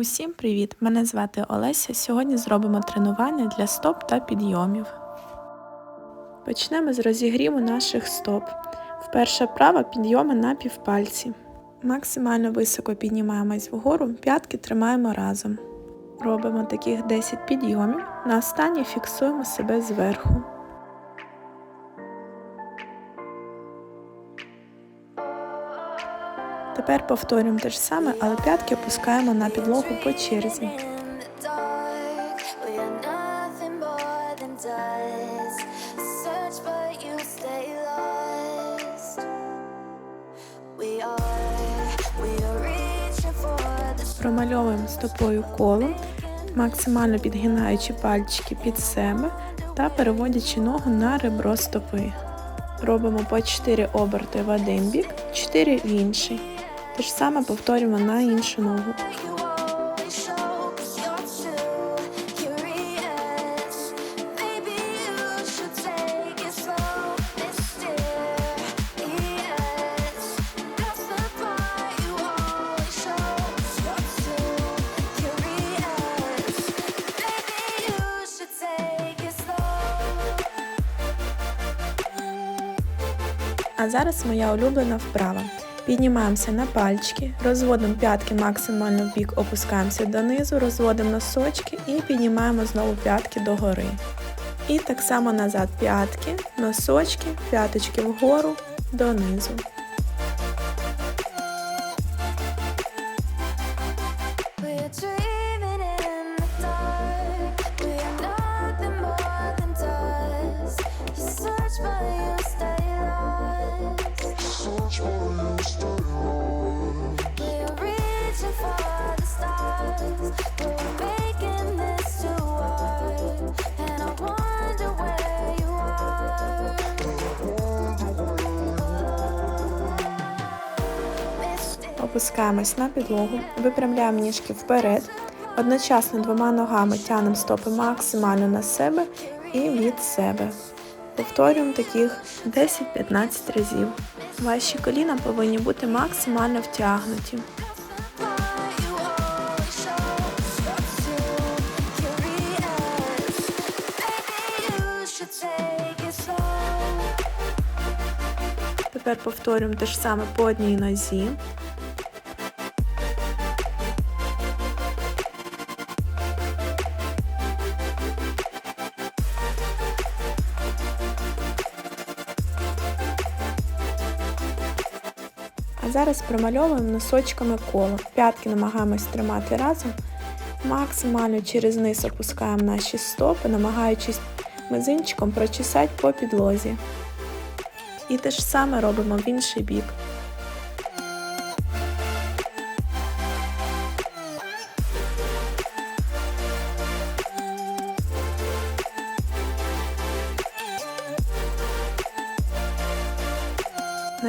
Усім привіт! Мене звати Олеся. Сьогодні зробимо тренування для стоп та підйомів. Почнемо з розігріву наших стоп. Вперше права підйоми на півпальці. Максимально високо піднімаємось вгору, п'ятки тримаємо разом. Робимо таких 10 підйомів. На останній фіксуємо себе зверху. Тепер повторюємо те ж саме, але п'ятки опускаємо на підлогу по черзі. Промальовуємо стопою коло, максимально підгинаючи пальчики під себе та переводячи ногу на ребро стопи. Робимо по 4 оберти в один бік, 4 в інший. Те ж саме повторюємо на іншу ногу. А зараз моя улюблена вправа. Піднімаємося на пальчики, розводимо п'ятки максимально в бік, опускаємося донизу, розводимо носочки і піднімаємо знову п'ятки догори. І так само назад п'ятки, носочки, п'яточки вгору, донизу. Опускаємось на підлогу, випрямляємо ніжки вперед. Одночасно двома ногами тянемо стопи максимально на себе і від себе. Повторюємо таких 10-15 разів. Ваші коліна повинні бути максимально втягнуті. Тепер повторюємо те ж саме по одній нозі. Зараз промальовуємо носочками коло. П'ятки намагаємось тримати разом. Максимально через низ опускаємо наші стопи, намагаючись мизинчиком прочесати по підлозі. І те ж саме робимо в інший бік.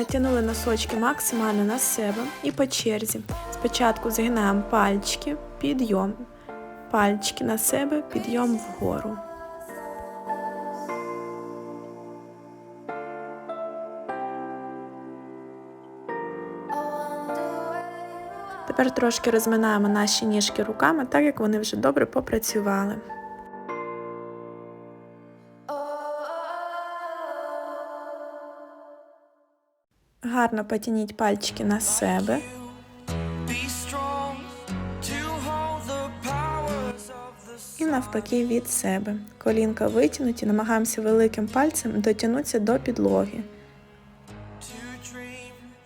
Натягнули носочки максимально на себе і по черзі. Спочатку згинаємо пальчики, підйом, пальчики на себе, підйом вгору. Тепер трошки розминаємо наші ніжки руками, так як вони вже добре попрацювали. Гарно потяніть пальчики на себе. І навпаки від себе. Колінка витягнуті, намагаємося великим пальцем дотягнутися до підлоги.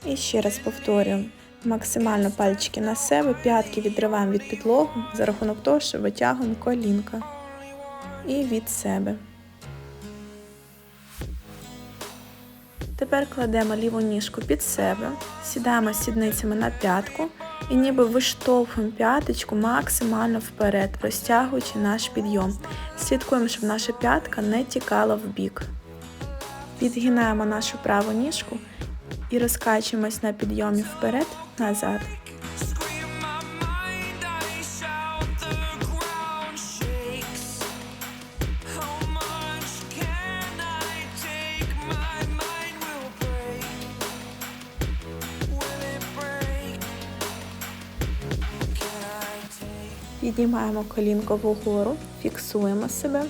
І ще раз повторюємо. Максимально пальчики на себе, п'ятки відриваємо від підлоги за рахунок того, що витягуємо колінка. І від себе. Тепер кладемо ліву ніжку під себе, сідаємо сідницями на п'ятку і ніби виштовхуємо п'яточку максимально вперед, розтягуючи наш підйом. Слідкуємо, щоб наша п'ятка не тікала в бік. Підгинаємо нашу праву ніжку і розкачуємось на підйомі вперед, Піднімаємо колінко вгору, фіксуємо себе.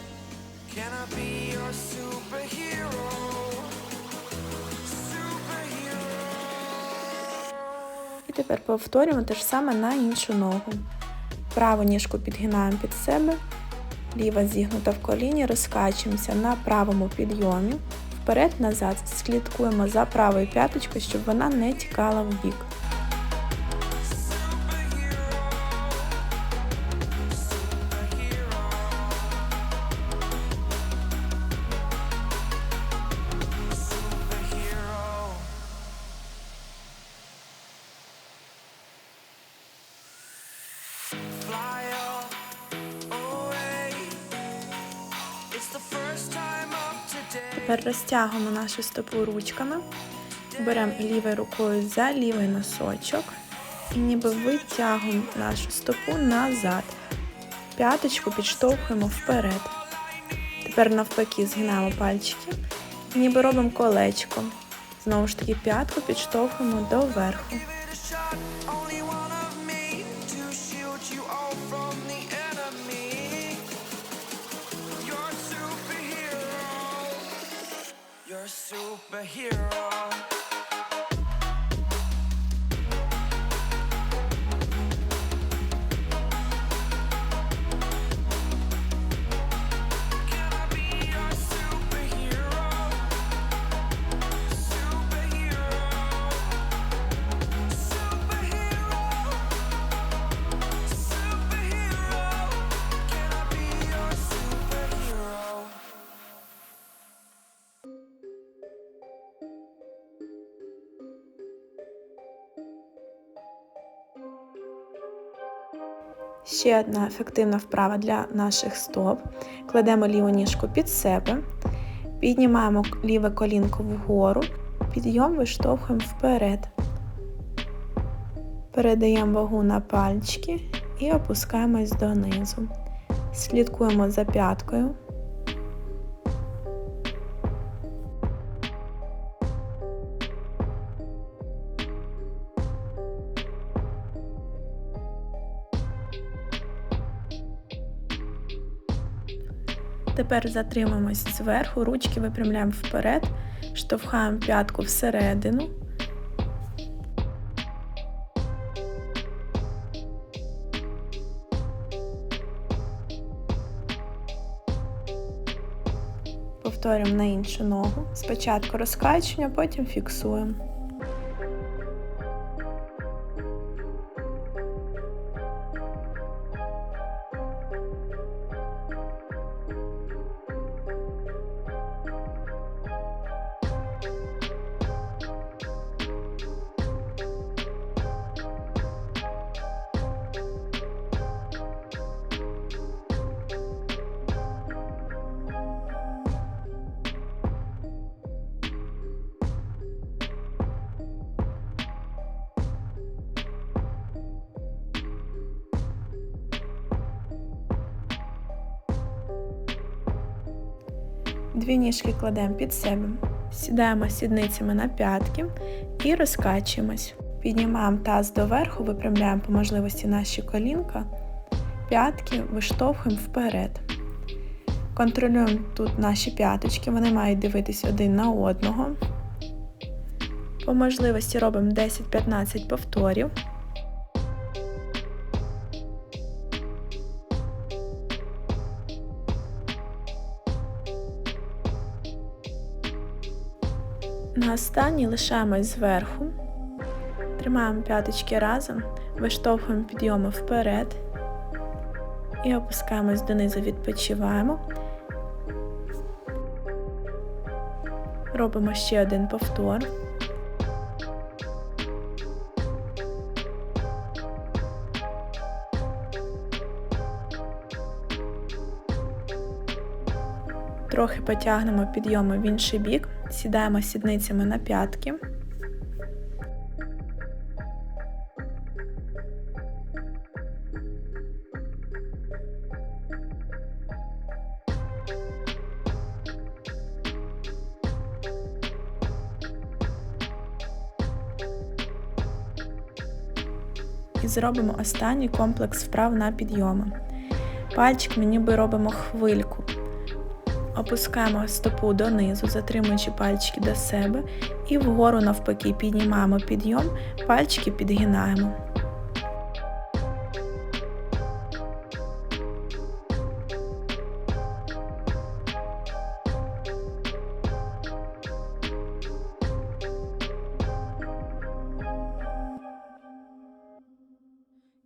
І тепер повторюємо те ж саме на іншу ногу. Праву ніжку підгинаємо під себе, ліва зігнута в коліні, розкачуємося на правому підйомі. Вперед-назад слідкуємо за правою п'яточкою, щоб вона не тікала в бік. Тепер розтягуємо нашу стопу ручками, беремо лівою рукою за лівий носочок і ніби витягуємо нашу стопу назад. П'яточку підштовхуємо вперед. Тепер навпаки згинаємо пальчики ніби робимо колечко. Знову ж таки п'ятку підштовхуємо до Ще одна ефективна вправа для наших стоп. Кладемо ліву ніжку під себе, піднімаємо ліве колінко вгору, підйом виштовхуємо вперед. Передаємо вагу на пальчики і опускаємось донизу. Слідкуємо за п'яткою. Тепер затримуємось зверху, ручки випрямляємо вперед, штовхаємо п'ятку всередину. Повторюємо на іншу ногу. Спочатку розкачування, потім фіксуємо. Дві ніжки кладемо під себе, сідаємо сідницями на п'ятки і розкачуємось. Піднімаємо таз доверху, випрямляємо по можливості наші колінка, п'ятки виштовхуємо вперед. Контролюємо тут наші п'яточки, вони мають дивитись один на одного. По можливості робимо 10-15 повторів. Останній лишаємось зверху, тримаємо п'яточки разом, виштовхуємо підйоми вперед і опускаємось донизу, відпочиваємо. Робимо ще один повтор. Трохи потягнемо підйоми в інший бік, сідаємо сідницями на п'ятки. І зробимо останній комплекс вправ на підйоми. Пальчиками ніби робимо хвильку. Опускаємо стопу донизу, затримуючи пальчики до себе, і вгору навпаки піднімаємо підйом, пальчики підгинаємо.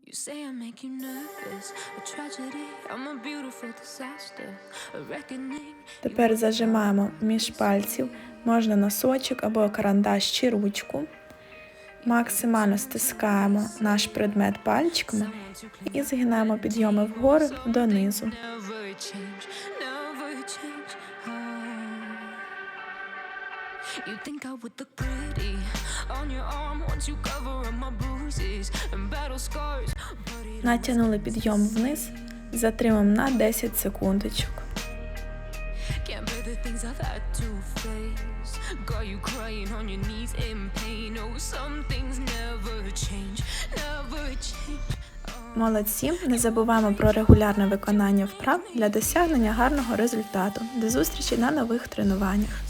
You say I make you nervous, Тепер зажимаємо між пальців, можна носочок або карандаш чи ручку. Максимально стискаємо наш предмет пальчиками і згинаємо підйоми вгору донизу. Never change, never change. Ah. You think I would look pretty on your arm once you cover up my bruises and battle scars, Натягнули підйом вниз, затримаємо на 10 секундочок. Oh. Молодці! Не забуваємо про регулярне виконання вправ для досягнення гарного результату. До зустрічі на нових тренуваннях.